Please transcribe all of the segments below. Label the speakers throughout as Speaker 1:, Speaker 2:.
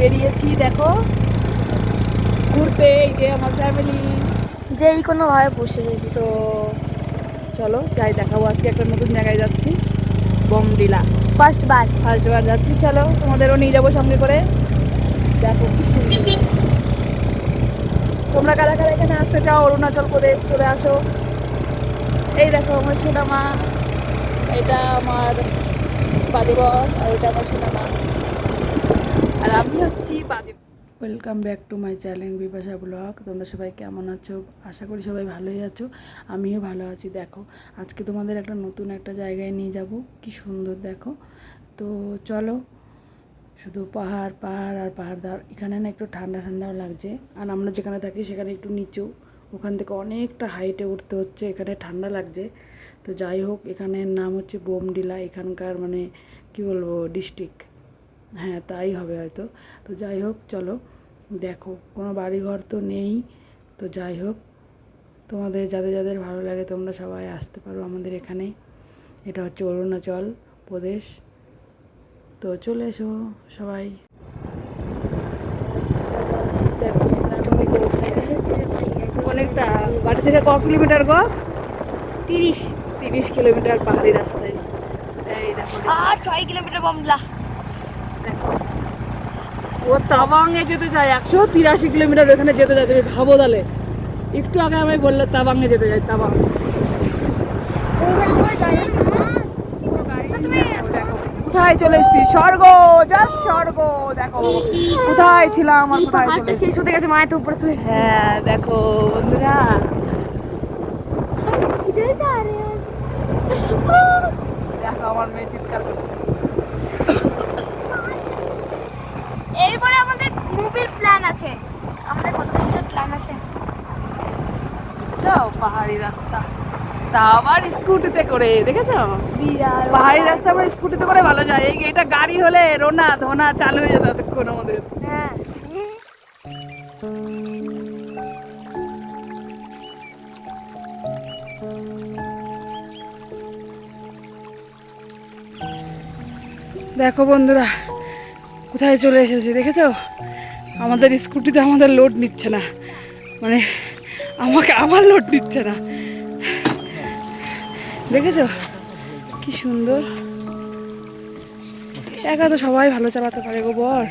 Speaker 1: বেরিয়েছি দেখো। ঘুরতে এই যে আমার ফ্যামিলি
Speaker 2: যেই কোনো ভাবে বসে রয়েছে।
Speaker 1: তো চলো যাই দেখাবো। আজকে একটা নতুন জায়গায় যাচ্ছি। বমডিলা।
Speaker 2: ফার্স্ট বার।
Speaker 1: ফার্স্ট বার যাচ্ছি। চলো তোমাদেরও নিয়ে যাব সঙ্গে করে। দেখো কি সুন্দর। তোমরা কারা কারা এখানে আসতে চাও? অরুণাচল প্রদেশ চলে আসো। এই দেখো আমার সোনামা। এটা আমার বাদিবর আর এটা আমার সোনামা। আর আমি হচ্ছি welcome back to my channel Bipasha vlog তোমরা সবাই কেমন আছো? আশা করি সবাই ভালোই আছো। আমিও ভালো আছি। দেখো, আজকে তোমাদের একটা নতুন একটা জায়গায় নিয়ে যাব। কি সুন্দর, দেখো। তো চলো, শুধু পাহাড় পাহাড় আর পাহাড় দাঁড়। এখানে না একটু ঠান্ডা ঠান্ডাও লাগছে। আর আমরা যেখানে থাকি, সেখানে একটু নিচু। ওখান থেকে অনেকটা হাইটে উঠতে হচ্ছে। এখানে ঠান্ডা লাগছে। তো যাই হোক, এখানের নাম হচ্ছে বোমডিলা। এখানকার মানে কি বলব ডিস্ট্রিক্ট হ্যাঁ তাই হবে হয়তো। তো যাই হোক চলো দেখো কোনো বাড়িঘর তো নেই। তো যাই হোক তোমাদের যাদের যাদের ভালো লাগে তোমরা সবাই আসতে পারো আমাদের এখানে। এটা হচ্ছে অরুণাচল প্রদেশ। তো চলে এসো সবাই। অনেকটা বাড়ি থেকে ক কিলোমিটার গো?
Speaker 2: তিরিশ।
Speaker 1: তিরিশ কিলোমিটার পাহাড়ি রাস্তায়।
Speaker 2: আর ছয় কিলোমিটার বমলা
Speaker 1: ও তাওয়াংয়ে যেতে চায় একশো তিরাশি কিলোমিটার ওখানে যেতে যায় তুমি ভাবো তাহলে। একটু আগে আমি বললে তাওয়াংয়ে যেতে যাই তাওয়াং কোথায় চলে এসেছি স্বর্গ যা স্বর্গ দেখো। কোথায় ছিলাম আর কোথায় চলে?
Speaker 2: শেষ হতে গেছে মায়ের তো উপরে চলে
Speaker 1: হ্যাঁ দেখো বন্ধুরা। দেখো আমার মেয়ে চিৎকার করছে
Speaker 2: এরপরে আমাদের মুভির প্ল্যান আছে। আমাদের কত কিছুর প্ল্যান আছে?
Speaker 1: যাও পাহাড়ি রাস্তা। তা আবার স্কুটিতে করে দেখেছ? পাহাড়ি রাস্তা আবার স্কুটিতে করে ভালো যায়। এই এটা গাড়ি হলে রোনা ধোনা চালু হয়ে যেত এতক্ষণ আমাদের।
Speaker 2: হ্যাঁ।
Speaker 1: দেখো বন্ধুরা কোথায় চলে এসেছি দেখেছ? আমাদের স্কুটিতে আমাদের লোড নিচ্ছে না। মানে আমাকে আমার লোড নিচ্ছে না। দেখেছ? কি সুন্দর। একা তো সবাই ভালো চালাতে পারে গো বর।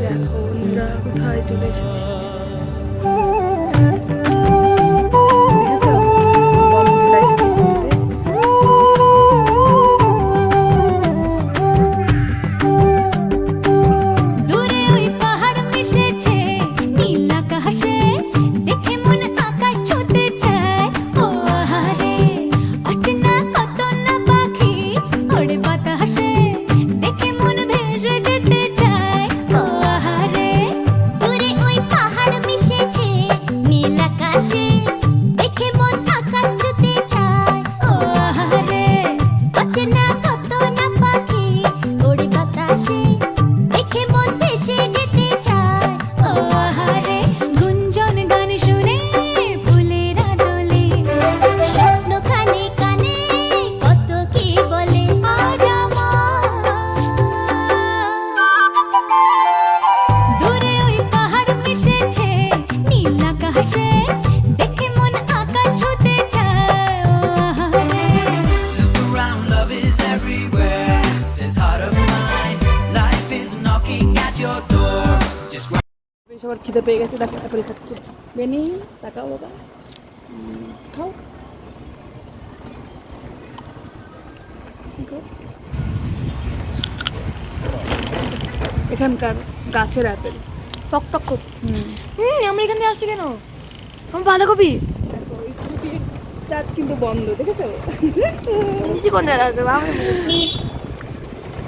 Speaker 1: দেখো কোথায় চলে এসেছি? খিদে পেয়ে গেছে দেখো অ্যাপেল খাচ্ছে। বেনি তাকাও বাবা। খাও। এখানকার গাছের অ্যাপেল।
Speaker 2: টক টক খুব
Speaker 1: হুম।
Speaker 2: আমরা এখান থেকে আসছি কেন? আমার বাঁধাকপি?
Speaker 1: দেখো স্কুটি স্টার্ট কিন্তু বন্ধ দেখেছ?
Speaker 2: নিজে কোন জায়গায় আছে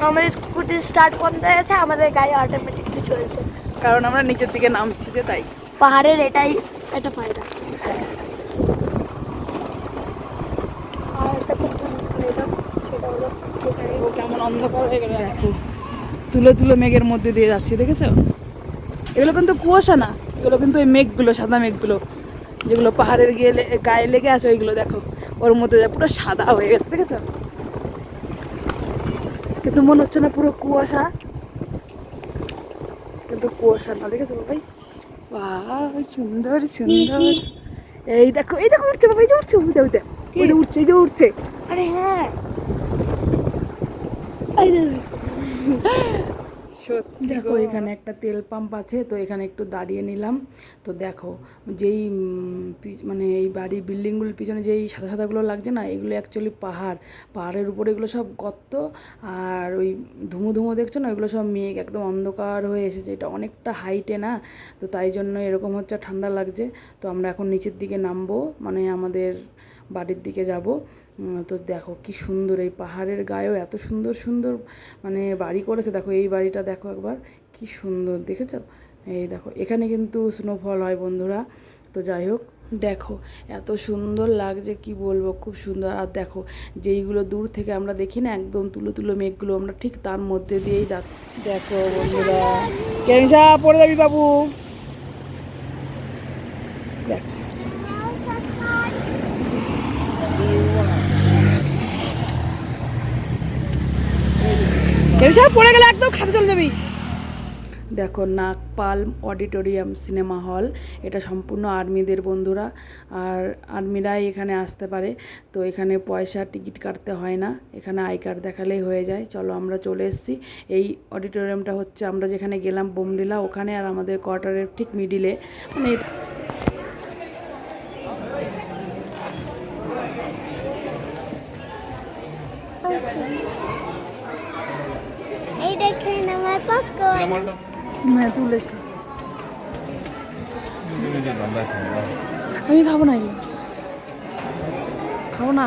Speaker 2: আমাদের স্কুটি স্টার্ট বন্ধ গেছে আমাদের গাড়ি অটোমেটিকলি চলছে।
Speaker 1: কারণ আমরা নিচের দিকে নামছি যে তাই।
Speaker 2: পাহাড়ের এটাই একটা ফায়দা।
Speaker 1: কেমন অন্ধকার হয়ে গেল। তুলো তুলো মেঘের মধ্যে দিয়ে যাচ্ছি দেখেছ? এগুলো কিন্তু কুয়াশা না এগুলো কিন্তু ওই মেঘগুলো সাদা মেঘগুলো যেগুলো পাহাড়ের গিয়ে গায়ে লেগে আছে ওইগুলো দেখো। ওর মধ্যে পুরো সাদা হয়ে গেছে দেখেছ? কিন্তু মনে হচ্ছে না পুরো কুয়াশা কিন্তু কুয়াশা না দেখেছ বাবাই বাহ সুন্দর সুন্দর। এই দেখো এই দেখো উঠছে বাবা এই যে উঠছে উঠে উঠে। ওই যে, উঠছে এই যে উঠছে।
Speaker 2: আরে হ্যাঁ।
Speaker 1: দেখো এখানে একটা তেল পাম্প আছে তো এখানে একটু দাঁড়িয়ে নিলাম। তো দেখো যেই মানে এই বাড়ির বিল্ডিংগুলোর পিছনে যেই সাদা সাদাগুলো লাগছে না এগুলো অ্যাকচুয়ালি পাহাড়। পাহাড়ের উপরে এগুলো সব গর্ত আর ওই ধুমো ধুমো দেখছ না এগুলো সব মেঘ একদম অন্ধকার হয়ে এসেছে। এটা অনেকটা হাইটে না তো তাই জন্য এরকম হচ্ছে ঠান্ডা লাগছে। তো আমরা এখন নিচের দিকে নামবো মানে আমাদের বাড়ির দিকে যাব। তো দেখো কি সুন্দর এই পাহাড়ের গায়েও এত সুন্দর সুন্দর মানে বাড়ি করেছে। দেখো এই বাড়িটা দেখো একবার, কি সুন্দর দেখেছ? এই দেখো, এখানে কিন্তু স্নোফল হয় বন্ধুরা। তো যাই হোক, দেখো এত সুন্দর লাগছে, কি বলব, খুব সুন্দর। আর দেখো যেইগুলো দূর থেকে আমরা দেখি না, একদম তুলো তুলো মেঘগুলো, আমরা ঠিক তার মধ্যে দিয়েই যা দেখো বন্ধুরা কেমসা পড়ে যাবি বাবু? দেখ। কেমসা পড়ে গেলে একদম খাতে চলে যাবি। দেখো, নাগপাল অডিটোরিয়াম সিনেমা হল, এটা সম্পূর্ণ আর্মিদের বন্ধুরা, আর আর্মিরাই এখানে আসতে পারে, তো এখানে পয়সা টিকিট কাটতে হয় না, এখানে আই কার্ড দেখালেই হয়ে যায়, চলো আমরা চলে এসেছি, এই অডিটোরিয়ামটা হচ্ছে আমরা যেখানে গেলাম বোমডিলা, ওখানে আর আমাদের কোয়ার্টারের ঠিক মিডিলে মানে
Speaker 2: এই দেখেন আমার
Speaker 1: হ্যাঁ তুলেছি। আমি খাব না খাব না?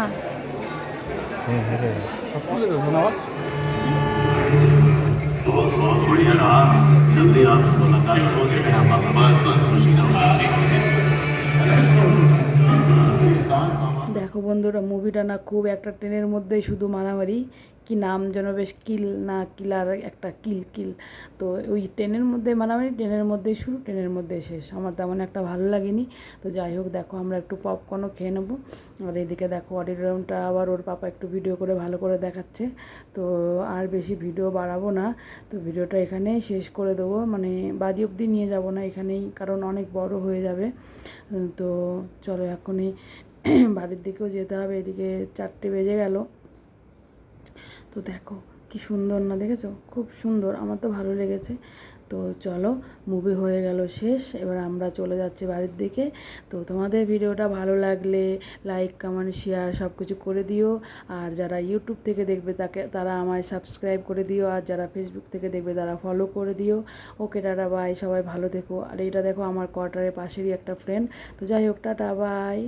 Speaker 1: দেখো বন্ধুরা মুভিটা না খুব একটা ট্রেনের মধ্যে শুধু মারামারি। কি নাম যেন বেশ কিল না কিলার একটা কিল কিল। তো ওই ট্রেনের মধ্যে মারামারি, ট্রেনের মধ্যেই শুরু, ট্রেনের মধ্যে শেষ। আমার তেমন একটা ভালো লাগেনি। তো যাই হোক, দেখো আমরা একটু পপকর্নও খেয়ে নেব। আর এদিকে দেখো অডিটোরিয়ামটা আবার ওর পাপা একটু ভিডিও করে, ভালো করে দেখাচ্ছে। তো আর বেশি ভিডিও বাড়াবো না। তো ভিডিওটা এখানেই শেষ করে দেবো। মানে বাড়ি অবধি নিয়ে যাব না এখানেই, কারণ অনেক বড় হয়ে যাবে। তো চলো এখনই বাড়ির দিকেও যেতে হবে। এদিকে চারটে বেজে গেল। তো দেখো, কি সুন্দর না, দেখেছ? খুব সুন্দর, আমার তো ভালো লেগেছে। তো চলো মুভি হয়ে গেল শেষ, এবার আমরা চলে যাচ্ছি বাড়ির দিকে। তো তোমাদের ভিডিওটা ভালো লাগলে লাইক কমেন্ট শেয়ার সব কিছু করে দিও। আর যারা ইউটিউব থেকে দেখবে, তাকে, তারা আমায় সাবস্ক্রাইব করে দিও। আর যারা ফেসবুক থেকে দেখবে, তারা ফলো করে দিও। ওকে টাটা বাই সবাই ভালো থেকো। আর এটা দেখো, আমার কোয়ার্টারের পাশেরই একটা ফ্রেন্ড তো যাই হোক, টাটা বাই